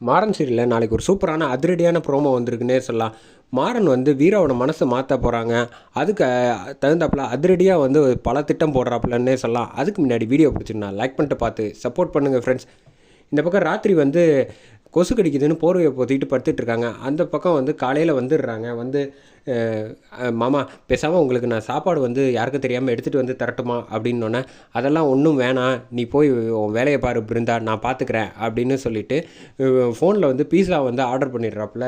மாறன் சீரியலில் நாளைக்கு ஒரு சூப்பரான அதிரடியான ப்ரோமோ வந்திருக்குன்னே சொல்லலாம் மாறன் வந்து வீராவோட மனசை மாற்ற போகிறாங்க அதுக்கு தகுந்தாப்பில் தகுந்தாப்புல அதிரடியாக வந்து பல திட்டம் போடுறாப்புலன்னே சொல்லலாம் அதுக்கு முன்னாடி வீடியோ பிடிச்சிருந்தா லைக் பண்ணிட்டு பார்த்து சப்போர்ட் பண்ணுங்கள் ஃப்ரெண்ட்ஸ் இந்த பக்கம் ராத்திரி வந்து கொசு கடிக்குதுன்னு போர்வையை போத்திட்டு படுத்துட்டு இருக்காங்க. அந்த பக்கம் வந்து காலையில் வந்துடுறாங்க. வந்து மாமா பேசாமல் உங்களுக்கு நான் சாப்பாடு வந்து யாருக்கும் தெரியாமல் எடுத்துகிட்டு வந்து தரட்டுமா அப்படின்னோன்னே அதெல்லாம் ஒன்றும் வேணாம். நீ போய் உன் வேலையை பாரு பிருந்தா. நான் பார்த்துக்கிறேன் அப்படின்னு சொல்லிட்டு ஃபோனில் வந்து பீஸா வந்து ஆர்டர் பண்ணிடுறாப்புல.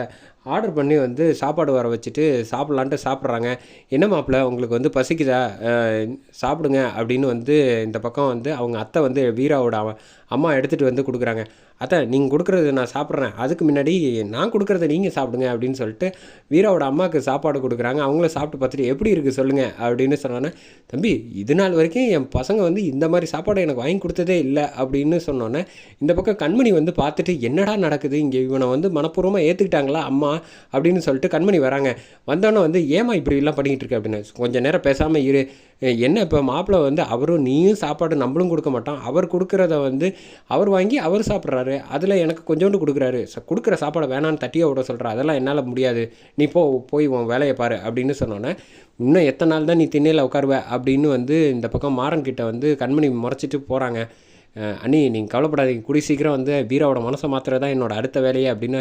ஆர்டர் பண்ணி வந்து சாப்பாடு வர வச்சுட்டு சாப்பிட்லான்ட்டு சாப்பிட்றாங்க. என்ன மாப்பிள்ள உங்களுக்கு வந்து பசிக்குதா? சாப்பிடுங்க. அப்படின்னு வந்து இந்த பக்கம் வந்து அவங்க அத்தை வந்து வீராவோட அம்மா எடுத்துகிட்டு வந்து கொடுக்குறாங்க. அத்தை நீங்கள் கொடுக்குறது நான் சாப்பிட்றேன். அதுக்கு முன்னாடி நான் கொடுக்குறத நீங்கள் சாப்பிடுங்க. அப்படின்னு சொல்லிட்டு வீராவோட அம்மாவுக்கு சாப்பாடு சாப்பாடு கொடுக்குறாங்க அவங்களும் சாப்பிட்டு பார்த்துட்டு எப்படி இருக்குது சொல்லுங்கள் அப்படின்னு சொன்னோன்னே தம்பி இது நாள் வரைக்கும் என் பசங்க வந்து இந்த மாதிரி சாப்பாடு எனக்கு வாங்கி கொடுத்ததே இல்லை அப்படின்னு சொன்னோன்னே இந்த பக்கம் கண்மணி வந்து பார்த்துட்டு என்னடா நடக்குது? இங்கே இவனை வந்து மனப்பூர்வமாக ஏற்றுக்கிட்டாங்களா அம்மா? அப்படின்னு சொல்லிட்டு கண்மணி வராங்க. வந்தோன்னே வந்து ஏமா இப்படி எல்லாம் பண்ணிக்கிட்டு இருக்கு? அப்படின்னு கொஞ்சம் நேரம் பேசாமல் இரு என்ன இப்போ மாப்பிள்ளை வந்து அவரும் நீயும் சாப்பாடு நம்மளும் கொடுக்க மாட்டோம் அவர் கொடுக்குறத வந்து அவர் வாங்கி அவர் சாப்பிட்றாரு. அதில் எனக்கு கொஞ்சோண்டு கொடுக்குறாரு. ச- கொடுக்குற சாப்பாடை வேணான்னு தட்டியை விட சொல்கிற அதெல்லாம் என்னால் முடியாது. நீ போ போய் உன் வேலையை பாரு அப்படின்னு சொன்னோன்னே இன்னும் எத்தனை நாள் தான் நீ திண்ணையில் உட்காருவ? அப்படின்னு வந்து இந்த பக்கம் மாறன் கிட்ட வந்து கண்மணி முறைச்சிட்டு போகிறாங்க அண்ணி நீங்கள் கவலைப்படாதீங்க. கூடி சீக்கிரம் வந்து பீராவோட மனசை மாத்திர தான் என்னோட அடுத்த வேலையை அப்படின்னு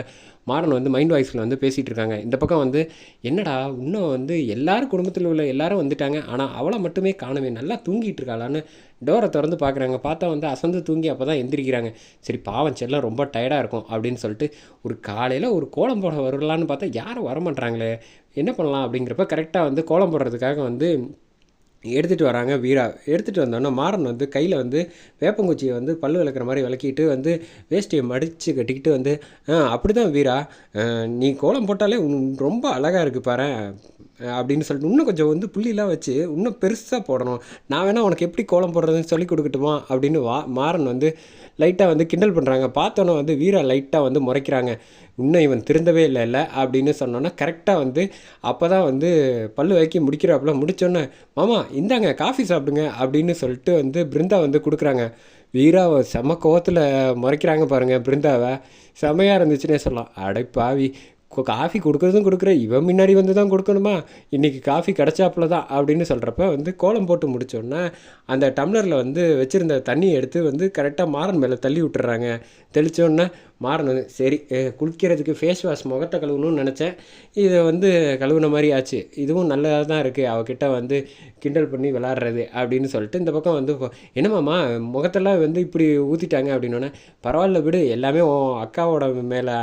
மாறன் வந்து மைண்ட் வாய்ஸில் வந்து பேசிகிட்டு இருக்காங்க. இந்த பக்கம் வந்து என்னடா இன்னும் வந்து எல்லாரும் குடும்பத்தில் உள்ள எல்லாரும் வந்துட்டாங்க. ஆனால் அவளை மட்டுமே காணுமே. நல்லா தூங்கிட்டு இருக்காளான்னு டோரை திறந்து பார்க்குறாங்க பார்த்தா வந்து அசந்து தூங்கி அப்போ தான் எந்திரிக்கிறாங்க. சரி பாவம் செல்லம் ரொம்ப டயர்டாக இருக்கும் அப்படின்னு சொல்லிட்டு ஒரு காலையில் ஒரு கோலம் போட வரலான்னு பார்த்தா யாரும் வரமாட்டாங்களே என்ன பண்ணலாம் அப்படிங்கிறப்ப கரெக்டாக வந்து கோலம் போடுறதுக்காக வந்து எடுத்துகிட்டு வராங்க வீரா. எடுத்துகிட்டு வந்தோன்னே மாறன் வந்து கையில் வந்து வேப்பங்குச்சியை வந்து பல்லு விளக்குற மாதிரி விளக்கிட்டு வந்து வேஷ்டியை மடித்து கட்டிக்கிட்டு வந்து "ஆ, அப்படி தான் வீரா நீ கோலம் போட்டாலே ரொம்ப அழகாக இருக்குது பாரு. அப்படின்னு சொல்லிட்டு இன்னும் கொஞ்சம் வந்து புள்ளிலாம் வச்சு இன்னும் பெருசாக போடணும். நான் வேணால் உனக்கு எப்படி கோலம் போடுறதுன்னு சொல்லி கொடுக்கட்டுமா? அப்படின்னு வா மாறன் வந்து லைட்டாக வந்து கிண்டல் பண்ணுறாங்க பார்த்தோன்னே வந்து வீரா லைட்டாக வந்து முறைக்கிறாங்க. இன்னும் இவன் திருந்தவே இல்லை இல்லை அப்படின்னு சொன்னோன்னா கரெக்டாக வந்து அப்போ தான் வந்து பல்லு வைக்கி முடிக்கிறாப்புல. முடிச்சோன்னே மாமா இந்தாங்க காஃபி சாப்பிடுங்க அப்படின்னு சொல்லிட்டு வந்து பிருந்தா வந்து கொடுக்குறாங்க. வீராவை செம கோவத்தில் முறைக்கிறாங்க பாருங்கள் பிருந்தாவை. செமையாக இருந்துச்சுன்னே சொல்லலாம். அடை பாவி காஃபி கொடுக்குறதும் கொடுக்குற இவன் முன்னாடி வந்து தான் கொடுக்கணுமா? இன்றைக்கி காஃபி கிடச்சாப்புல தான் அப்படின்னு சொல்கிறப்ப வந்து கோலம் போட்டு முடிச்சோன்னே அந்த டம்ளரில் வந்து வச்சுருந்த தண்ணியை எடுத்து வந்து கரெக்டாக மாறன் மேலே தள்ளி விட்டுறாங்க. தெளிச்சோன்னே மாறினது. சரி குளிக்கிறதுக்கு ஃபேஸ் வாஷ் முகத்தை கழுவணும்னு நினச்சேன். இதை வந்து கழுவுன மாதிரி ஆச்சு. இதுவும் நல்லதாக தான் இருக்குது அவகிட்ட வந்து கிண்டல் பண்ணி விளாட்றது அப்படின்னு சொல்லிட்டு இந்த பக்கம் வந்து என்னமாம்மா முகத்தெல்லாம் வந்து இப்படி ஊற்றிட்டாங்க அப்படின்னோடனே பரவாயில்ல விடு. எல்லாமே உன் அக்காவோட மேலே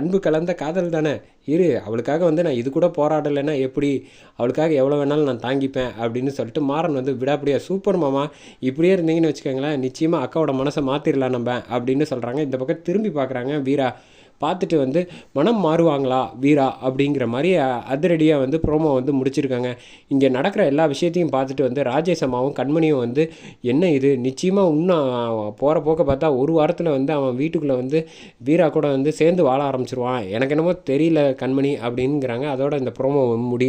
அன்பு கலந்த காதல் தானே. இரு அவளுக்காக வந்து நான் இது கூட போராடலைன்னா எப்படி? அவளுக்காக எவ்வளோ வேணாலும் நான் தாங்கிப்பேன் அப்படின்னு சொல்லிட்டு மாறன் வந்து விடாப்படியா சூப்பர் மாமா இப்படியே இருந்தீங்கன்னு வச்சுக்கோங்களேன் நிச்சயமாக அக்காவோட மனசை மாற்றிடலாம் நம்ம அப்படின்னு சொல்கிறாங்க இந்த பக்கம் திரும்பி பார்க்குறாங்க வீரா. பார்த்துட்டு வந்து மனம் மாறுவாங்களா வீரா? அப்படிங்கிற மாதிரி அதிரடியாக வந்து ப்ரோமோ வந்து முடிச்சிருக்காங்க. இங்கே நடக்கிற எல்லா விஷயத்தையும் பார்த்துட்டு வந்து ராஜேஷ் அம்மாவும் கண்மணியும் வந்து என்ன இது? நிச்சயமாக இன்னும் போகிற போக்க பார்த்தா ஒரு வாரத்தில் வந்து அவன் வீட்டுக்குள்ளே வந்து வீரா கூட வந்து சேர்ந்து வாழ ஆரம்பிச்சிருவான். எனக்கு என்னமோ தெரியல கண்மணி அப்படிங்கிறாங்க. அதோட இந்த ப்ரோமோ முடி